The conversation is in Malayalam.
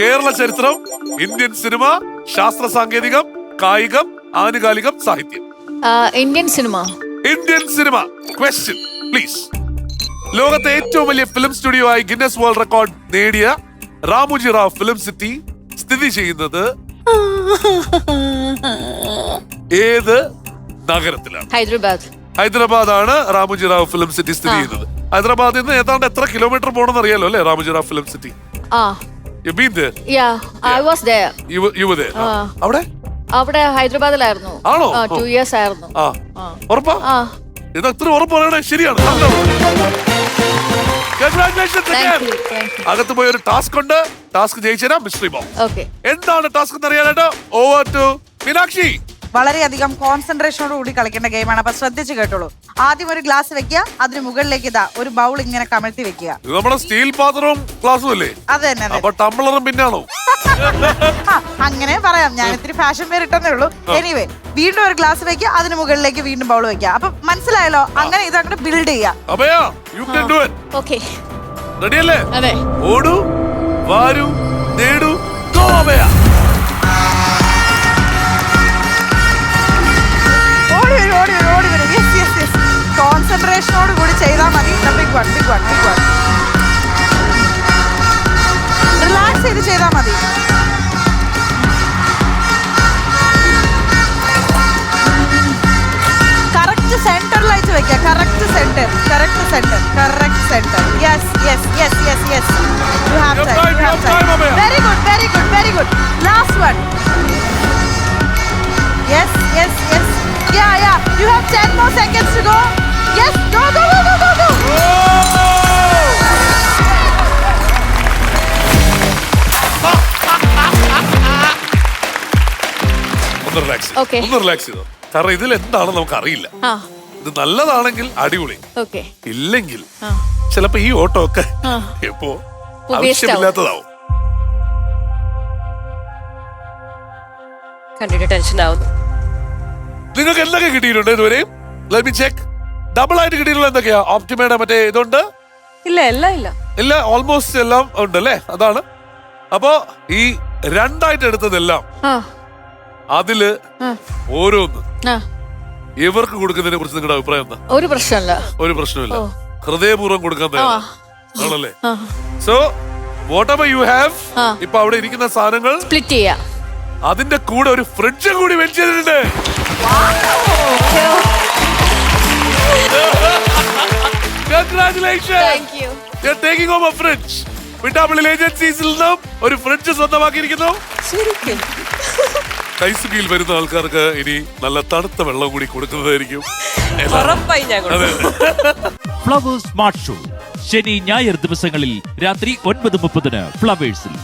കേരള ചരിത്രം ഇന്ത്യൻ സിനിമ ശാസ്ത്ര സാങ്കേതികം കായികം ആനുകാലികം സാഹിത്യം. Indian cinema. Indian cinema question please ലോകത്തെ ഏറ്റവും വലിയ ഫിലിം സ്റ്റുഡിയോ ആയി ഗിന്നസ് വേൾഡ് റെക്കോർഡ് നേടിയ റാമുജി റാവ് ഫിലിം സിറ്റി സ്ഥിതി ചെയ്യുന്നത് ഏത് നഗരത്തിലാണ്? ഹൈദരാബാദ്. ഹൈദരാബാദ് ആണ് റാമുജി റാവ് ഫിലിം സിറ്റി സ്ഥിതി ചെയ്യുന്നത്. ഹൈദരാബാദിൽ നിന്ന് ഏതാണ്ട് എത്ര കിലോമീറ്റർ പോകണമെന്ന് അറിയാലോ അല്ലെ Ramoji Rao film city You been there? Yeah, I was there. You were- you were there. ആ. അവിടെ അവിടെ ഹൈദരാബാദിലായിരുന്നു ആണോ? ടു. ഇയേഴ്സ് ആയിരുന്നു ആ ആ. ഉറപ്പാ ആ ഇത് അത്ര ഉറപ്പ് പറയണേ ശരിയാണ് Congratulations thank again. You thank you അകത്ത് പോയ ഒരു ടാസ്ക് ഉണ്ട് ടാസ്ക് ജയിച്ചേരാ മിസ്റ്ററി ബോക്സ് ഓക്കെ എന്താണ് ടാസ്ക് എന്ന് അറിയാനായിട്ട് ഓവർ ടു മീനാക്ഷി വളരെയധികം കോൺസെൻട്രേഷനോട് കൂടി കളിക്കേണ്ട ഗെയിമാണ് അപ്പൊ ശ്രദ്ധിച്ചു കേട്ടോളൂ. ആദ്യം ഒരു ഗ്ലാസ് വെക്കുക അതിന് മുകളിലേക്ക് ഇതാ ഒരു ബൗൾ ഇങ്ങനെ കമഴ്ത്തി വെക്കുക. ഇത് നമ്മുടെ സ്റ്റീൽ പാത്രവും ഗ്ലാസും അല്ലേ? അത് തന്നെ അതെ അപ്പൊ ടംബ്ലറും പിന്നാണോ? ആ, അങ്ങനെ പറയാം. ഞാൻ ഇത്തിരി ഫാഷൻ പേര് ഇട്ടെന്നേ ഉള്ളൂ. എനിവേ വീണ്ടും ഒരു ഗ്ലാസ് വെക്കുക അതിന് മുകളിലേക്ക് വീണ്ടും ബൗൾ വെക്കുക. അപ്പൊ മനസ്സിലായല്ലോ? അങ്ങനെ ഇത് അങ്ങനെ ബിൽഡ് ചെയ്യാം Abhaya you can do it okay റെഡിയല്ലേ അതെ. ഓടൂ വാരൂ നേടൂ. ഗോ അഭയ. ചെയ്താൽ മതി കറക്റ്റ് സെന്ററിലായിട്ട് വെക്കുക correct centre correct centre correct centre yes yes yes yes yes you have You have time, you have time, Abhay. Very good very good very good last one Yes, yes, yes. Yeah, yeah. You have 10 more seconds to go. Yes, go, go, ഒന്ന് റിലാക്സ് Okay. ഒന്ന് റിലാക്സ് ചെയ്തോ. കാരണം ഇതിൽ എന്താണെന്ന് നമുക്ക് അറിയില്ല ആ. ഇത് നല്ലതാണെങ്കിൽ അടിപൊളി. ഓക്കെ ഇല്ലെങ്കിൽ ആ. ചിലപ്പോ ഈ ഓട്ടോ ഒക്കെ ആ. എപ്പോ waste ആവശ്യമില്ലാത്തതാവും. കണ്ടിട്ട് ടെൻഷൻ ആവുന്നു നിങ്ങൾക്ക് എന്തൊക്കെ കിട്ടിയിട്ടുണ്ട് ഇതുവരെയും ലെറ്റ് മി ചെക്ക് ഡബിൾ ആയിട്ട് കിട്ടിയിട്ടുള്ള എന്തൊക്കെയാ? ഓപ്റ്റിമയുടെ മറ്റേ ഇതുണ്ട്? ഇല്ല എല്ലാം ഇല്ല. ഇല്ല ഓൾമോസ്റ്റ് എല്ലാം ഉണ്ട് അല്ലേ അതാണ്. അപ്പോ ഈ രണ്ടായിട്ട് എടുത്തതെല്ലാം ആ. അതിൽ ഓരോന്ന്. ആ. ഇവർക്ക് കൊടുക്കുന്നതിനെ കുറിച്ച് നിങ്ങളുടെ അഭിപ്രായം എന്താ? ഒരു പ്രശ്നമില്ല. ഒരു പ്രശ്നമില്ല. ഹൃദയപൂർവം കൊടുക്കാൻ. ആണല്ലേ? So whatever you have. ഇപ്പൊ അവിടെ ഇരിക്കുന്ന സാധനങ്ങൾ സ്പ്ലിറ്റ് ചെയ്യാം. അതിന്റെ കൂടെ ഒരു ഫ്രിഡ്ജ് കൂടി വെച്ചിട്ടുണ്ട് ഒരു ഫ്രിഡ്ജ് സ്വന്തമാക്കിയിരിക്കുന്നു. ശരിക്കും. കൈസുകിയിൽ വരുന്ന ആൾക്കാർക്ക് ഇനി നല്ല തണുത്ത വെള്ളം കൂടി കൊടുക്കുന്നതായിരിക്കും. ഉറപ്പായി ഞാൻ അതെ ഫ്ലവേഴ്സ് സ്മാർട്ട് ഷോ ശനി ഞായർ ദിവസങ്ങളിൽ രാത്രി ഒൻപത് മുപ്പതിന് ഫ്ലവേഴ്സിൽ